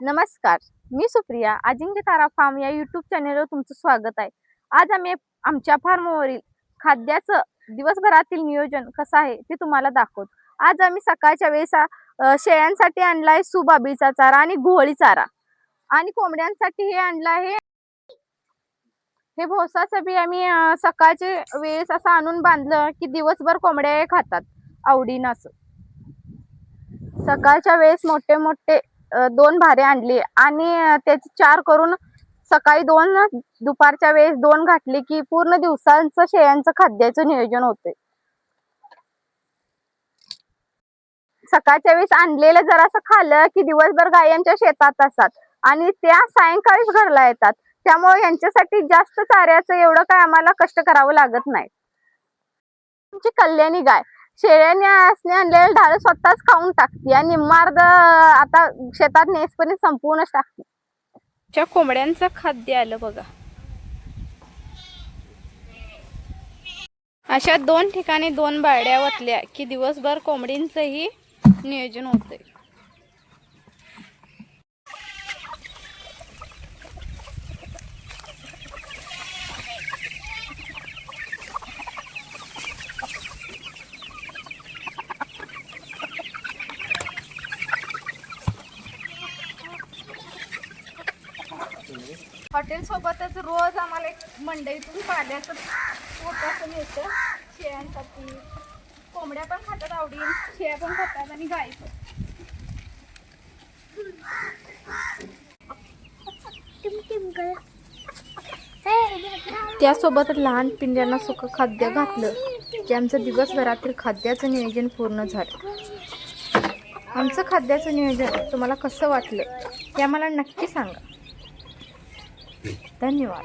नमस्कार मी सुप्रिया. अजिंक्य तारा फार्म या युट्यूब चॅनेलवर तुमचं स्वागत आहे. आज आम्ही आमच्या फार्मवरील खाद्याचं दिवसभरातील नियोजन कसं आहे ते तुम्हाला दाखवतो. आज आम्ही सकाळच्या वेळेस शेळ्यांसाठी आणला आहे सुबाबीचा चारा आणि घोळी चारा. आणि कोंबड्यांसाठी हे आणलं आहे. हे भोसाचं बी आम्ही सकाळचे वेळेस असं आणून बांधलं की दिवसभर कोंबड्या खातात. आवडीनं असं. सकाळच्या वेळेस मोठे मोठे दोन भारे आणली. आणि त्याची चार करून सकाळी दोन दुपारच्या वेळेस दोन घातली की पूर्ण दिवसांचं शेळ्यांचं खाद्याचं नियोजन होते सकाळच्या वेळेस आणलेलं जरासं खाल्लं की दिवसभर गायांच्या शेतात असतात. आणि त्या सायंकाळीच घरला येतात. त्यामुळे यांच्यासाठी जास्त चाऱ्याचं एवढं काय आम्हाला कष्ट करावं लागत नाही. आमची कल्याणी गाय. शेळ्याने असणे आणलेलं ढाळ स्वतःच खाऊन टाकते. आणि निम्मार्ध आता शेतात नेसपर्यंत संपूर्णच टाकते. च्या कोंबड्यांचं खाद्य आलं बघा. अशा दोन ठिकाणी दोन बारड्या वतल्या की दिवसभर कोंबडींचंही नियोजन होतंय. हॉटेल सोबतच रोज आम्हाला एक मंडईतून पाल्याचं पोटाचं मिळतं. शेळ्यांसाठी. कोंबड्या पण खातात आवडीन. शेळ्या पण खातात आणि गाई पण. त्यासोबत लहान पिंड्यांना सुख खाद्य घातलं की आमचं दिवसभरातील खाद्याचं नियोजन पूर्ण झालं. आमचं खाद्याचं नियोजन तुम्हाला कसं वाटलं ते आम्हाला नक्की सांगा. धन्यवाद.